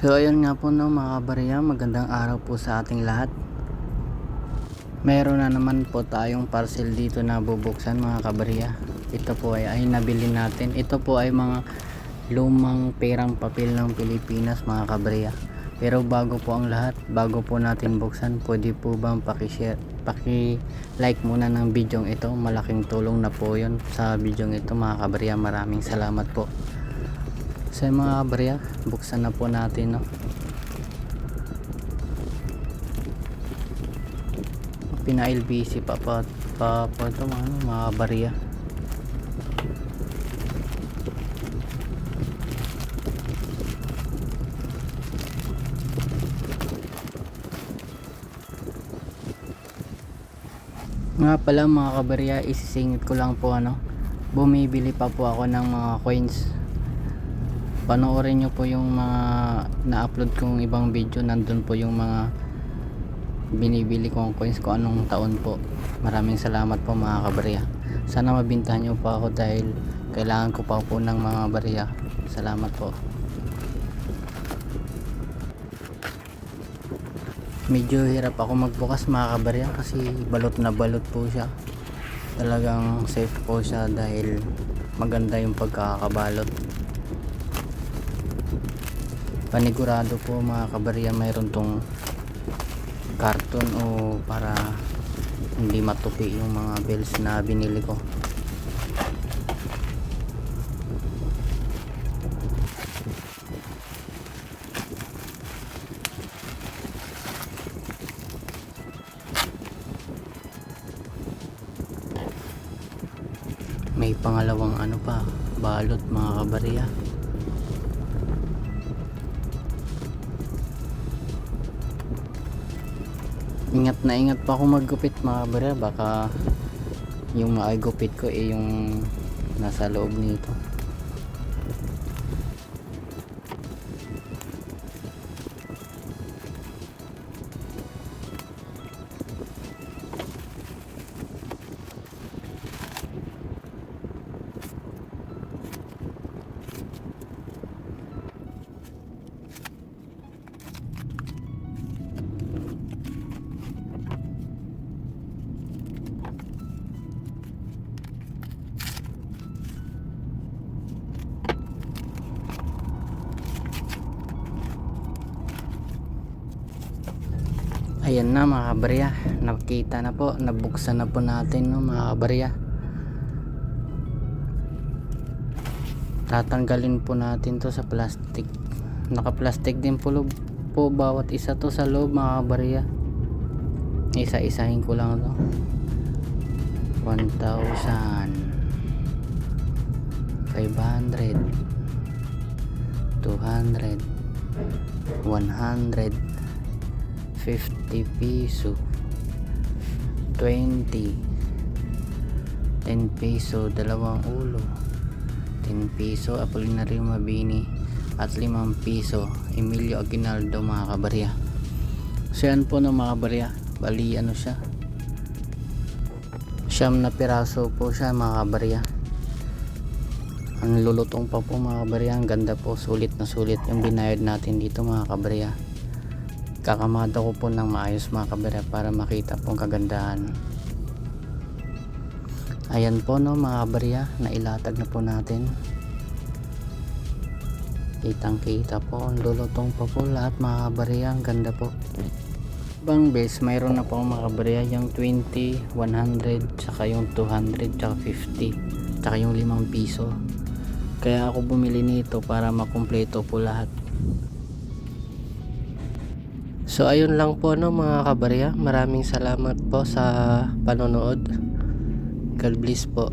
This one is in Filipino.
So ayun nga po no mga kabarya, magandang araw po sa ating lahat. Meron na naman po tayong parcel dito na bubuksan mga kabarya. Ito po ay, ay nabili natin. Ito po ay mga lumang perang papel ng Pilipinas mga kabarya. Pero bago po ang lahat, bago po natin buksan, pwede po bang paki-share, paki-like muna ng video ito. Malaking tulong na po yun sa video ito mga kabarya. Maraming salamat po. So yung mga kabarya, buksan na po natin no. Pina LBC pa pa pa po ito mga, ano, mga kabarya. Nga pala mga kabarya, isisingit ko lang po ano. Bumibili pa po ako ng mga coins panoorin nyo po yung mga na-upload kong ibang video. Nandun po yung mga binibili kong coins ko. Anong taon po? Maraming salamat po mga kabarya. Sana mabintahan nyo po ako dahil kailangan ko pa po ng mga barya. Salamat po. Medyo hirap ako magbukas mga kabarya kasi balot na balot po siya. Talagang safe po siya dahil maganda yung pagkakabalot panigurado po mga kabarya mayroon tong karton o para hindi matupi yung mga bells na binili ko. May pangalawang ano pa balot mga kabarya ingat na ingat pa ako maggupit mga bara baka yung maigupit ko eh yung nasa loob nito ayan na mga kabarya. Nakita na po nabuksan na po natin no mga kabarya. Tatanggalin po natin to sa plastic. Naka plastic din po, lo- po bawat isa to sa loob mga kabarya. Isa isahin ko lang to. 1,000 500 200 100 50 piso 20 10 piso dalawang ulo 10 piso Apolinario Mabini at 5 piso Emilio Aguinaldo mga kabarya. So yan po no mga kabarya? Bali ano siya? Siyam na piraso po siya mga kabarya. Ang lulutong pa po mga kabarya. Ang ganda po sulit na sulit yung binayad natin dito mga kabarya kakamada ko po ng maayos mga kabarya para makita pong kagandahan. Ayan po no mga kabarya nailatag na po natin. Kitang kita po lulutong pa po lahat mga kabarya ang ganda po. Bang base mayroon na po mga kabarya yung 20 100 tsaka yung 200 tsaka 50 tsaka yung 5 piso. Kaya ako bumili nito para makumpleto po lahat So ayun lang po no mga kabarya. Maraming salamat po sa panonood. God bless po.